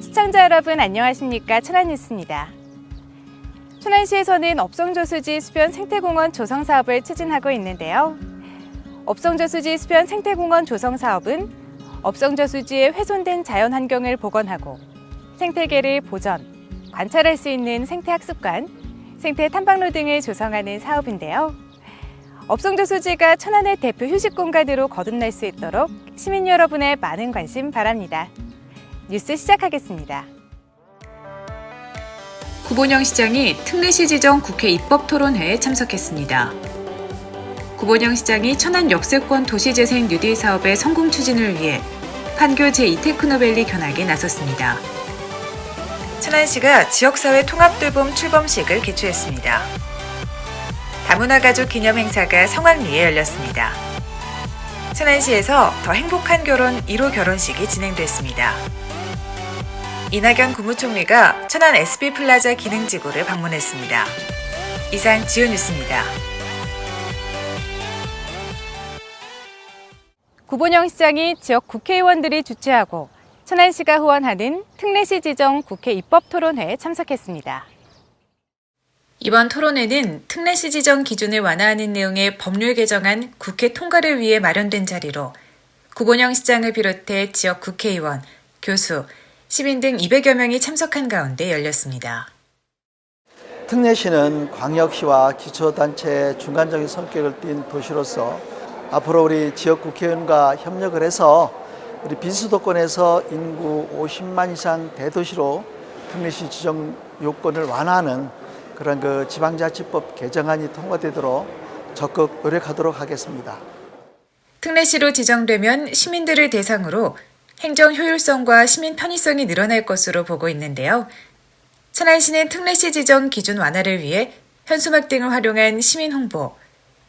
시청자 여러분 안녕하십니까 천안뉴스입니다. 천안시에서는 업성저수지 수변 생태공원 조성 사업을 추진하고 있는데요. 업성저수지 수변 생태공원 조성 사업은 업성저수지에 훼손된 자연 환경을 복원하고 생태계를 보전, 관찰할 수 있는 생태학습관, 생태 탐방로 등을 조성하는 사업인데요. 업성저수지가 천안의 대표 휴식 공간으로 거듭날 수 있도록 시민 여러분의 많은 관심 바랍니다. 뉴스 시작하겠습니다. 구본영 시장이 특례시 지정 국회 입법 토론회에 참석했습니다. 구본영 시장이 천안 역세권 도시재생 뉴딜 사업의 성공 추진을 위해 판교 제2테크노밸리 견학에 나섰습니다. 천안시가 지역사회 통합돌봄 출범식을 개최했습니다. 다문화 가족 기념 행사가 성황리에 열렸습니다. 천안시에서 더 행복한 결혼 1호 결혼식이 진행됐습니다. 이낙연 국무총리가 천안 SB플라자 기능지구를 방문했습니다. 이상 지오 뉴스입니다. 구본영 시장이 지역 국회의원들이 주최하고 천안시가 후원하는 특례시 지정 국회 입법 토론회에 참석했습니다. 이번 토론회는 특례시 지정 기준을 완화하는 내용의 법률 개정안 국회 통과를 위해 마련된 자리로 구본영 시장을 비롯해 지역 국회의원, 교수, 시민 등 200여 명이 참석한 가운데 열렸습니다. 특례시는 광역시와 기초단체의 중간적인 성격을 띈 도시로서 앞으로 우리 지역 국회의원과 협력을 해서 우리 비수도권에서 인구 50만 이상 대도시로 특례시 지정 요건을 완화하는 그런 그 지방자치법 개정안이 통과되도록 적극 노력하도록 하겠습니다. 특례시로 지정되면 시민들을 대상으로 행정 효율성과 시민 편의성이 늘어날 것으로 보고 있는데요. 천안시는 특례시 지정 기준 완화를 위해 현수막 등을 활용한 시민 홍보,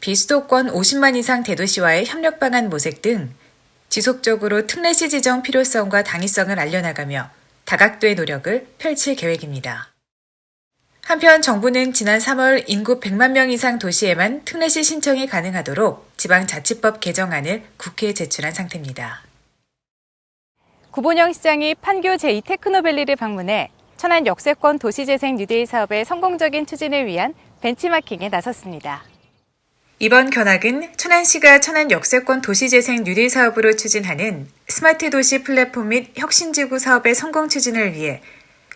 비수도권 50만 이상 대도시와의 협력 방안 모색 등 지속적으로 특례시 지정 필요성과 당위성을 알려나가며 다각도의 노력을 펼칠 계획입니다. 한편 정부는 지난 3월 인구 100만 명 이상 도시에만 특례시 신청이 가능하도록 지방자치법 개정안을 국회에 제출한 상태입니다. 구본영 시장이 판교 제2 테크노밸리를 방문해 천안 역세권 도시재생 뉴딜 사업의 성공적인 추진을 위한 벤치마킹에 나섰습니다. 이번 견학은 천안시가 천안 역세권 도시재생 뉴딜 사업으로 추진하는 스마트 도시 플랫폼 및 혁신지구 사업의 성공 추진을 위해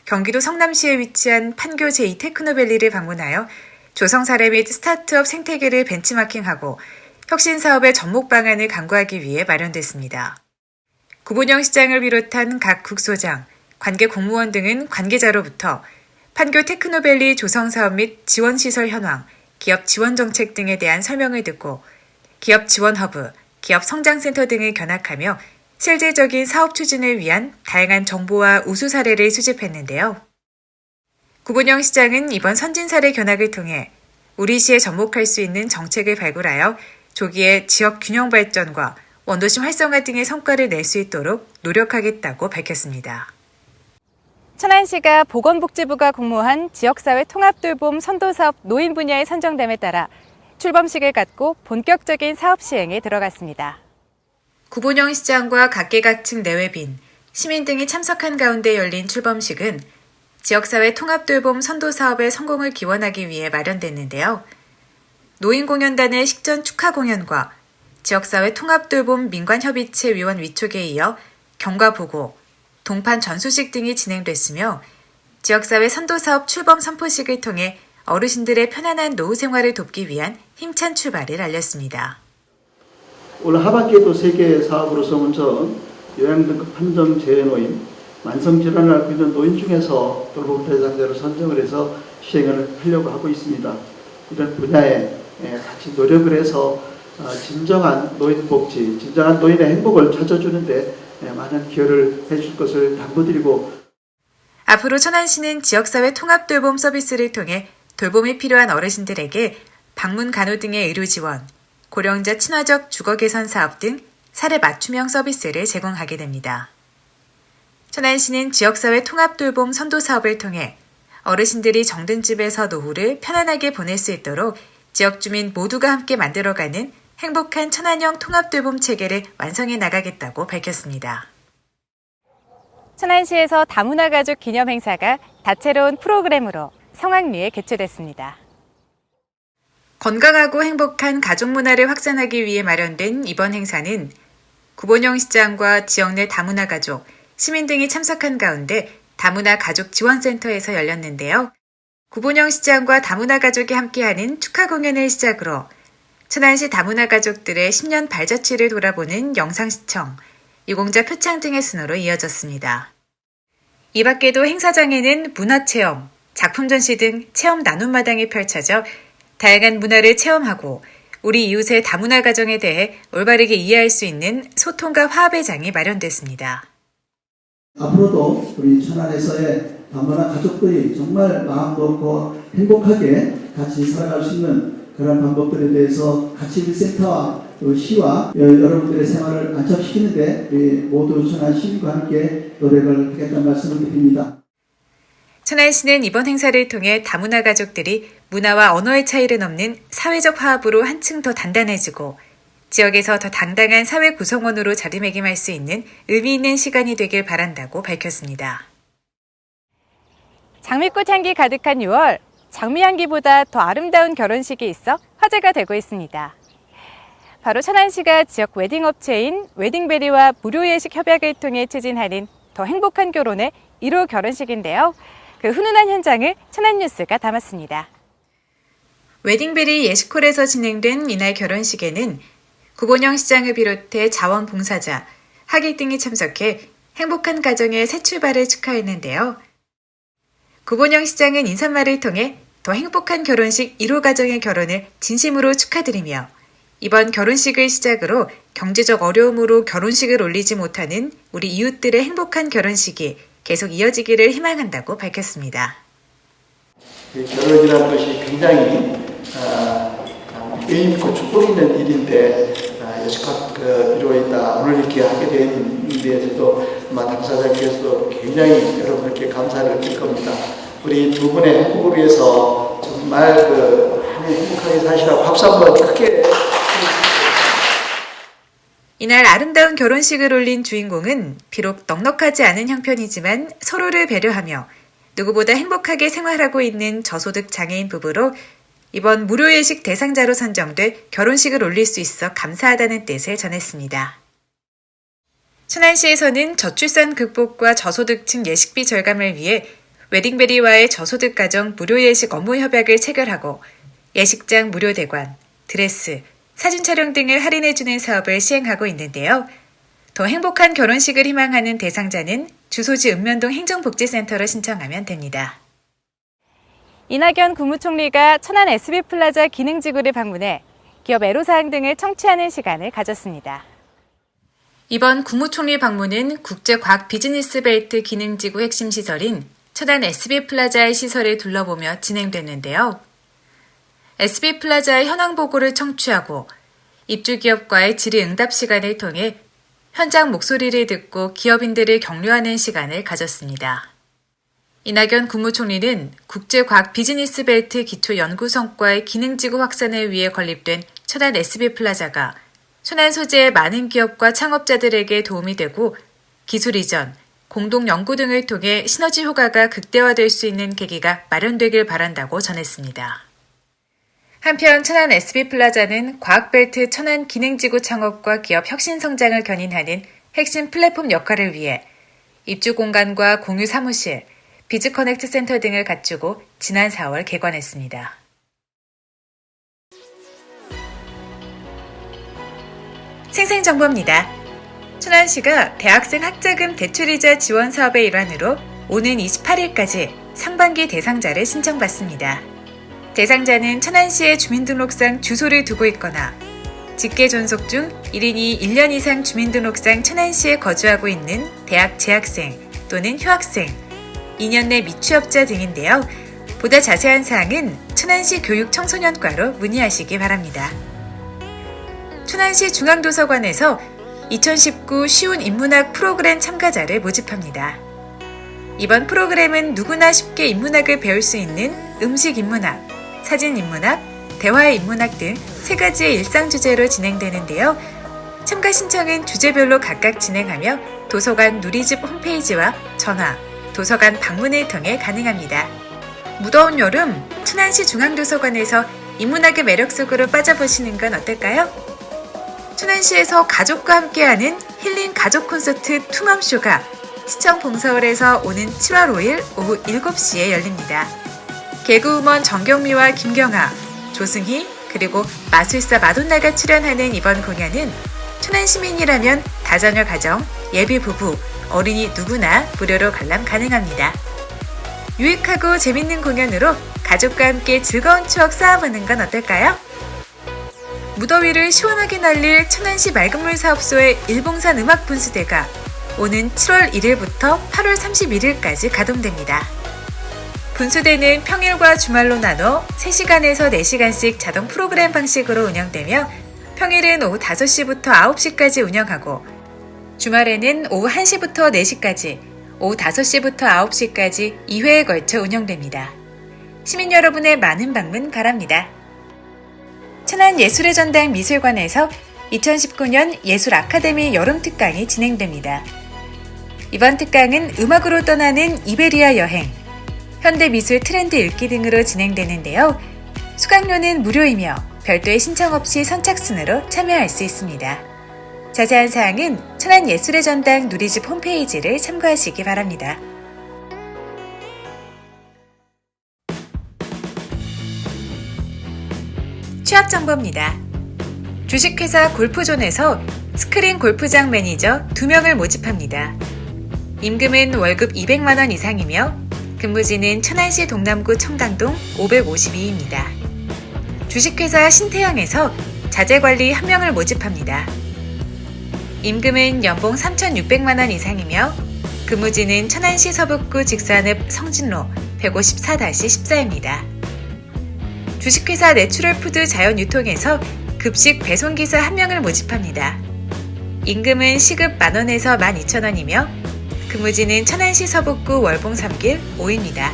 경기도 성남시에 위치한 판교 제2테크노밸리를 방문하여 조성 사례 및 스타트업 생태계를 벤치마킹하고 혁신 사업의 접목 방안을 강구하기 위해 마련됐습니다. 구본영 시장을 비롯한 각 국소장, 관계 공무원 등은 관계자로부터 판교 테크노밸리 조성 사업 및 지원 시설 현황, 기업 지원 정책 등에 대한 설명을 듣고 기업 지원 허브, 기업 성장센터 등을 견학하며 실질적인 사업 추진을 위한 다양한 정보와 우수 사례를 수집했는데요. 구본영 시장은 이번 선진 사례 견학을 통해 우리 시에 접목할 수 있는 정책을 발굴하여 조기에 지역 균형 발전과 원도심 활성화 등의 성과를 낼 수 있도록 노력하겠다고 밝혔습니다. 천안시가 보건복지부가 공모한 지역사회 통합돌봄 선도사업 노인 분야에 선정됨에 따라 출범식을 갖고 본격적인 사업 시행에 들어갔습니다. 구본영 시장과 각계각층 내외빈, 시민 등이 참석한 가운데 열린 출범식은 지역사회 통합돌봄 선도 사업의 성공을 기원하기 위해 마련됐는데요. 노인공연단의 식전 축하 공연과 지역사회 통합돌봄 민관협의체 위원 위촉에 이어 경과보고, 동판 전수식 등이 진행됐으며 지역사회 선도사업 출범 선포식을 통해 어르신들의 편안한 노후 생활을 돕기 위한 힘찬 출발을 알렸습니다. 올 하반기에도 세계 사업으로서 먼저 요양등급 판정 재노인, 만성질환을 앓고 있는 노인 중에서 돌봄 대상자를 선정을 해서 시행을 하려고 하고 있습니다. 이런 분야에 예, 같이 노력을 해서 어, 진정한 노인 복지, 진정한 노인의 행복을 찾아주는데 예, 많은 기여를 해줄 것을 당부드리고 앞으로 천안시는 지역사회 통합 돌봄 서비스를 통해 돌봄이 필요한 어르신들에게 방문 간호 등의 의료 지원, 고령자 친화적 주거 개선 사업 등 사례 맞춤형 서비스를 제공하게 됩니다. 천안시는 지역사회 통합 돌봄 선도 사업을 통해 어르신들이 정든 집에서 노후를 편안하게 보낼 수 있도록 지역 주민 모두가 함께 만들어가는 행복한 천안형 통합 돌봄 체계를 완성해 나가겠다고 밝혔습니다. 천안시에서 다문화 가족 기념 행사가 다채로운 프로그램으로 성황리에 개최됐습니다. 건강하고 행복한 가족 문화를 확산하기 위해 마련된 이번 행사는 구본영 시장과 지역 내 다문화 가족, 시민 등이 참석한 가운데 다문화 가족 지원센터에서 열렸는데요. 구본영 시장과 다문화 가족이 함께하는 축하 공연을 시작으로 천안시 다문화 가족들의 10년 발자취를 돌아보는 영상 시청, 유공자 표창 등의 순으로 이어졌습니다. 이 밖에도 행사장에는 문화체험, 작품 전시 등 체험 나눔 마당이 펼쳐져 다양한 문화를 체험하고 우리 이웃의 다문화 가정에 대해 올바르게 이해할 수 있는 소통과 화합의 장이 마련됐습니다. 앞으로도 우리 천안에서의 다문화 가족들이 정말 마음 놓고 행복하게 같이 살아갈 수 있는 그런 방법들에 대해서 가치센터와 또 시와 여- 여러분들의 생활을 안착시키는데 모두 천안 시민과 함께 노력을 하겠다는 말씀을 드립니다. 천안시는 이번 행사를 통해 다문화 가족들이 문화와 언어의 차이를 넘는 사회적 화합으로 한층 더 단단해지고 지역에서 더 당당한 사회 구성원으로 자리매김할 수 있는 의미 있는 시간이 되길 바란다고 밝혔습니다. 장미꽃 향기 가득한 6월, 장미 향기보다 더 아름다운 결혼식이 있어 화제가 되고 있습니다. 바로 천안시가 지역 웨딩 업체인 웨딩베리와 무료 예식 협약을 통해 추진하는 더 행복한 결혼의 1호 결혼식인데요. 그 훈훈한 현장을 천안뉴스가 담았습니다. 웨딩베리 예식홀에서 진행된 이날 결혼식에는 구본영 시장을 비롯해 자원봉사자, 하객 등이 참석해 행복한 가정의 새 출발을 축하했는데요. 구본영 시장은 인사말을 통해 더 행복한 결혼식 1호 가정의 결혼을 진심으로 축하드리며 이번 결혼식을 시작으로 경제적 어려움으로 결혼식을 올리지 못하는 우리 이웃들의 행복한 결혼식이 계속 이어지기를 희망한다고 밝혔습니다. 이 결혼이라는 것이 굉장히 아, 아, 의미 있고 축복 있는 일인데 아, 여지껏 그 이루어있다 오늘 이렇게 하게 된 일에 저도 아마 당사자께서도 굉장히 여러분께 감사를 드릴 겁니다. 우리 두 분의 행복을 위해서 정말 그 행복하게 사시라고 박수 한번 크게 이날 아름다운 결혼식을 올린 주인공은 비록 넉넉하지 않은 형편이지만 서로를 배려하며 누구보다 행복하게 생활하고 있는 저소득 장애인 부부로 이번 무료 예식 대상자로 선정돼 결혼식을 올릴 수 있어 감사하다는 뜻을 전했습니다. 천안시에서는 저출산 극복과 저소득층 예식비 절감을 위해 웨딩베리와의 저소득 가정 무료 예식 업무 협약을 체결하고 예식장 무료 대관, 드레스, 사진 촬영 등을 할인해주는 사업을 시행하고 있는데요. 더 행복한 결혼식을 희망하는 대상자는 주소지 읍면동 행정복지센터로 신청하면 됩니다. 이낙연 국무총리가 천안 SB플라자 기능지구를 방문해 기업 애로사항 등을 청취하는 시간을 가졌습니다. 이번 국무총리 방문은 국제과학 비즈니스 벨트 기능지구 핵심 시설인 천안 SB플라자의 시설을 둘러보며 진행됐는데요. SB플라자의 현황 보고를 청취하고 입주기업과의 질의응답 시간을 통해 현장 목소리를 듣고 기업인들을 격려하는 시간을 가졌습니다. 이낙연 국무총리는 국제과학 비즈니스 벨트 기초 연구 성과의 기능지구 확산을 위해 건립된 천안 SB플라자가 천안 소재의 많은 기업과 창업자들에게 도움이 되고 기술 이전, 공동 연구 등을 통해 시너지 효과가 극대화될 수 있는 계기가 마련되길 바란다고 전했습니다. 한편 천안 SB플라자는 과학벨트 천안 기능지구 창업과 기업 혁신 성장을 견인하는 핵심 플랫폼 역할을 위해 입주 공간과 공유 사무실, 비즈커넥트 센터 등을 갖추고 지난 4월 개관했습니다. 생생정보입니다. 천안시가 대학생 학자금 대출이자 지원 사업의 일환으로 오는 28일까지 상반기 대상자를 신청받습니다. 대상자는 천안시의 주민등록상 주소를 두고 있거나 직계 존속 중 1인이 1년 이상 주민등록상 천안시에 거주하고 있는 대학 재학생 또는 휴학생, 2년 내 미취업자 등인데요. 보다 자세한 사항은 천안시 교육청소년과로 문의하시기 바랍니다. 천안시 중앙도서관에서 2019 쉬운 인문학 프로그램 참가자를 모집합니다. 이번 프로그램은 누구나 쉽게 인문학을 배울 수 있는 음식 인문학, 사진 인문학, 대화 인문학 등 세 가지의 일상 주제로 진행되는데요. 참가 신청은 주제별로 각각 진행하며 도서관 누리집 홈페이지와 전화, 도서관 방문을 통해 가능합니다. 무더운 여름 천안시 중앙도서관에서 인문학의 매력 속으로 빠져보시는 건 어떨까요? 천안시에서 가족과 함께하는 힐링 가족 콘서트 투맘쇼가 시청 봉서울에서 오는 7월 5일 오후 7시에 열립니다. 개그우먼 정경미와 김경아, 조승희, 그리고 마술사 마돈나가 출연하는 이번 공연은 천안 시민이라면 다자녀 가정, 예비 부부, 어린이 누구나 무료로 관람 가능합니다. 유익하고 재밌는 공연으로 가족과 함께 즐거운 추억 쌓아보는 건 어떨까요? 무더위를 시원하게 날릴 천안시 맑은물 사업소의 일봉산 음악 분수대가 오는 7월 1일부터 8월 31일까지 가동됩니다. 분수대는 평일과 주말로 나눠 3시간에서 4시간씩 자동 프로그램 방식으로 운영되며 평일은 오후 5시부터 9시까지 운영하고 주말에는 오후 1시부터 4시까지, 오후 5시부터 9시까지 2회에 걸쳐 운영됩니다. 시민 여러분의 많은 방문 바랍니다. 천안 예술의 전당 미술관에서 2019년 예술 아카데미 여름 특강이 진행됩니다. 이번 특강은 음악으로 떠나는 이베리아 여행, 현대 미술 트렌드 읽기 등으로 진행되는데요. 수강료는 무료이며 별도의 신청 없이 선착순으로 참여할 수 있습니다. 자세한 사항은 천안 예술의 전당 누리집 홈페이지를 참고하시기 바랍니다. 취업 정보입니다. 주식회사 골프존에서 스크린 골프장 매니저 2명을 모집합니다. 임금은 월급 200만원 이상이며 근무지는 천안시 동남구 청담동 552입니다. 주식회사 신태영에서 자재관리 1명을 모집합니다. 임금은 연봉 3,600만원 이상이며 근무지는 천안시 서북구 직산읍 성진로 154-14입니다. 주식회사 내추럴푸드 자연유통에서 급식 배송기사 1명을 모집합니다. 임금은 시급 만원에서 12,000원이며 근무지는 천안시 서북구 월봉 3길 5입니다.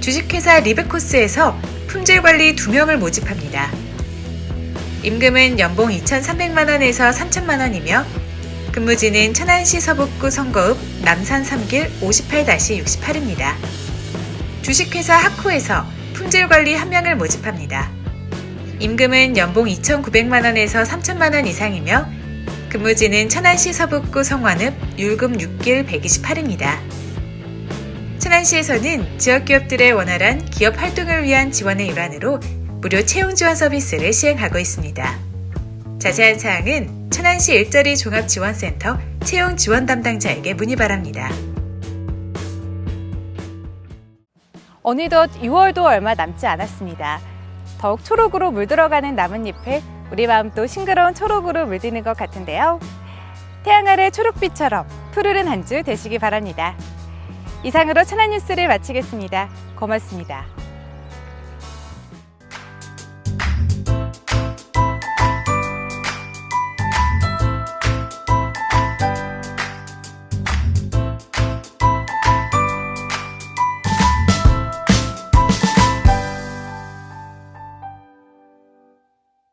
주식회사 리브코스에서 품질관리 2명을 모집합니다. 임금은 연봉 2,300만원에서 3,000만원이며 근무지는 천안시 서북구 선거읍 남산 3길 58-68입니다. 주식회사 하코에서 품질관리 1명을 모집합니다. 임금은 연봉 2,900만원에서 3,000만원 이상이며 근무지는 천안시 서북구 성완읍 율금 6길 128입니다. 천안시에서는 지역 기업들의 원활한 기업 활동을 위한 지원의 일환으로 무료 채용 지원 서비스를 시행하고 있습니다. 자세한 사항은 천안시 일자리 종합지원센터 채용 지원 담당자에게 문의 바랍니다. 어느덧 6월도 얼마 남지 않았습니다. 더욱 초록으로 물들어가는 나뭇잎에 우리 마음도 싱그러운 초록으로 물드는 것 같은데요. 태양 아래 초록빛처럼 푸르른 한 주 되시기 바랍니다. 이상으로 천안 뉴스를 마치겠습니다. 고맙습니다.